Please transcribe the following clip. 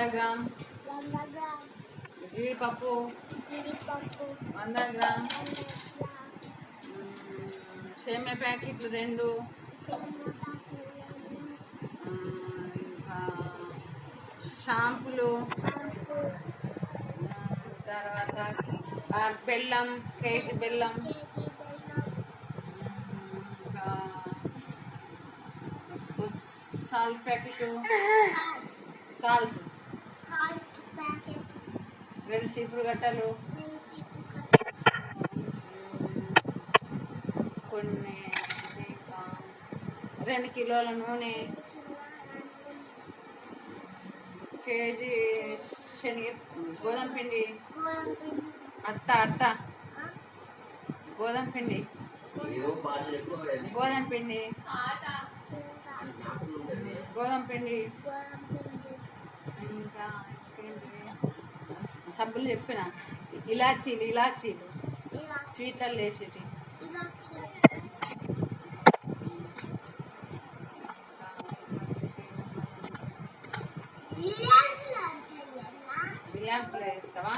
వంద గ్రామ్ జీడిపప్పు. వంద గ్రామ్ సేమియా ప్యాకెట్లు రెండు. ఇంకా షాంపులు. తర్వాత బెల్లం కేజీ బెల్లం. ఇంకా సాల్ట్ ప్యాకెట్. సాల్ట్. రెండు చీపురు గట్టలు కొన్ని రెండు కిలోల నూనె కేజీ శనగ గోధుమ పిండి అట్ట అట్ట. గోధుమ పిండి. గోధుమ పిండి. గోధుమ పిండి. ఇంకా సబ్బులు చెప్పిన. ఇలాచీలు ఇలాచీలు. ఇలా స్వీట్లలో వేసేటి బిర్యానీలో వేస్తావా